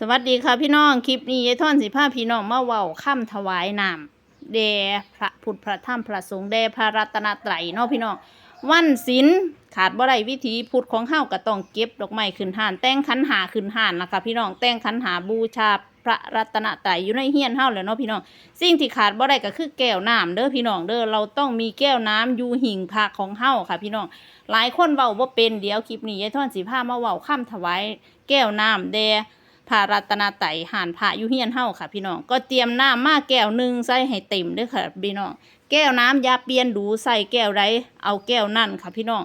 สวัสดีค่ะพี่น้องคลิปนี้ยายท่อนสิพาพี่น้องมาเว้าค่ำถวายน้ำแด่พระพุทธพระธรรมพระสงฆ์แด่พระรัตนตรัยเนาะพี่น้องวันศีลขาดบ่ได้วิธีพุทธของเฮาก็ต้องเก็บดอกไม้ขึ้นห่าน แต่งขันหาขึ้นห่านนะคะพี่น้องแต่งขันหาบูชาพระรัตนตรัยอยู่ในเฮียนเฮาแล้วเนาะพี่น้องสิ่งที่ขาดบ่ได้ก็คือแก้วน้ำเด้อพี่น้องเด้อเราต้องมีแก้วน้ำอยู่หิ่งพระของเฮาค่ะพี่น้องหลายคนเว้าบ่เป็นเดี๋ยวคลิปนี้ยายท่อนสิพามาเว้าค่ำถวาย แก้วน้ำแด่ พระรัตนไตยหานพระยุเฮียนเฮาค่ะ พี่น้อง ก็เตรียมน้ำมาแก้วหนึ่งใส่ให้เต็มด้วยค่ะ พี่น้อง แก้วน้ำยาเปลี่ยนดูใส่แก้วใดเอาแก้วนั่นค่ะ พี่น้อง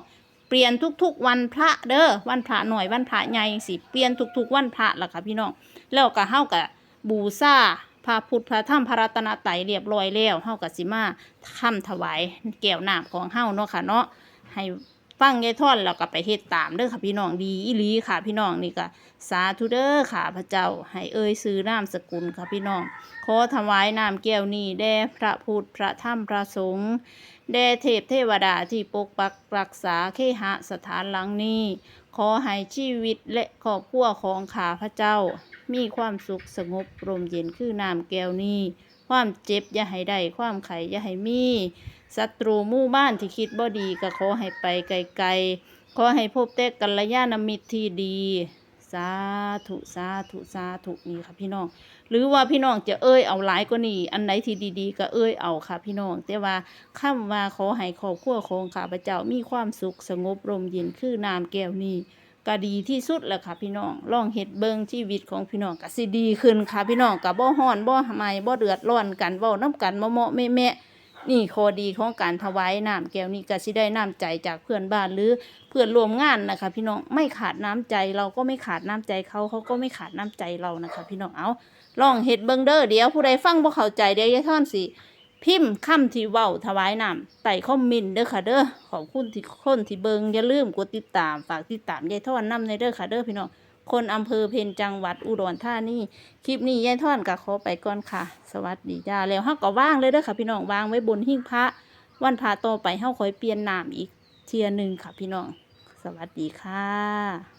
เปลี่ยนทุกๆวันพระเด้อ วันพระหน่อยวันพระใหญ่สิ เปลี่ยนทุกๆวันพระล่ะค่ะพี่น้อง แล้วก็เฮากับบูชาพระพุทธพระธรรมพระรัตนไตรัยเรียบร้อยแล้วเฮากับสิมาค้ำถวายแก้วน้ำของเฮาเนาะค่ะเนาะให้ ฟังยายท่อนแล้วก็ไปเฮ็ดตามเด้อค่ะพี่น้องดีอีหลีค่ะพี่น้องนี่ก็สาธุเด้อค่ะพระเจ้าให้เอ่ยซื้อนามสกุลค่ะพี่น้อง ขอถวายนามแก้วนี้แด่พระพุทธพระธรรมพระสงฆ์แด่เทพเทวดาที่ปกปักรักษาเคหสถานหลังนี้ ขอให้ชีวิตและครอบครัวของข้าพระเจ้า มีความสุขสงบร่มเย็นคือนามแก้วนี้ความเจ็บอย่าให้ได้ความไข่อย่าให้มี ศัตรูมู่บ้านที่คิดบ่ดีก็ขอให้ไปไกลๆ ขอให้พบแต่กัลยาณมิตรที่ดี สาธุสาธุสาธุนี่ค่ะพี่น้อง หรือว่าพี่น้องจะเอ้ยเอาหลายกว่านี้อันไหนที่ดีๆ ก็เอ้ยเอาค่ะพี่น้อง แต่ว่าคำว่าขอให้ครอบครัวของข้าพเจ้ามีความสุขสงบร่มเย็นคือนามแก้วนี้ก็ดีที่สุดแหละค่ะพี่น้องลองเฮ็ดเบิงชีวิตของพี่น้องก็สิดีขึ้นค่ะพี่น้องก็บ่ฮ้อนบ่ไมบ่เดือดร้อนกันเว้านํกันเมาะๆแม่ นี่ข้อดีของการถวายน้ำแก้วนี้ก็สิได้น้ำใจจากเพื่อนบ้านหรือเพื่อนร่วมงานนะคะ พี่น้องไม่ขาดน้ำใจเราก็ไม่ขาดน้ำใจเขาเขาก็ไม่ขาดน้ำใจเรานะคะ พี่น้องเอาลองเฮ็ดเบิงเด้อเดี๋ยวผู้ใดฟังบ่เข้าใจเดี๋ยวยายท่อนสิพิมพ์คำที่เว้าถวายน้ำใต้คอมเมนเด้อค่ะเด้อขอบคุณที่คนที่เบิงอย่าลืมกดติดตามฝากติดตามยายท่อนนำในเด้อค่ะเด้อพี่น้อง คนอำเภอเพนจังหวัดอุดรธานีคลิปนี้ยายท่อนกับขอไปก่อนค่ะ สวัสดีจ้าแล้วห้าก็ว่างเลยเด้อค่ะ พี่น้องวางไว้บนหิ้งพระ วันพระต่อไปห้าค่อยเปลี่ยนน้ำอีกเทียหนึงค่ะพี่น้อง สวัสดีค่ะ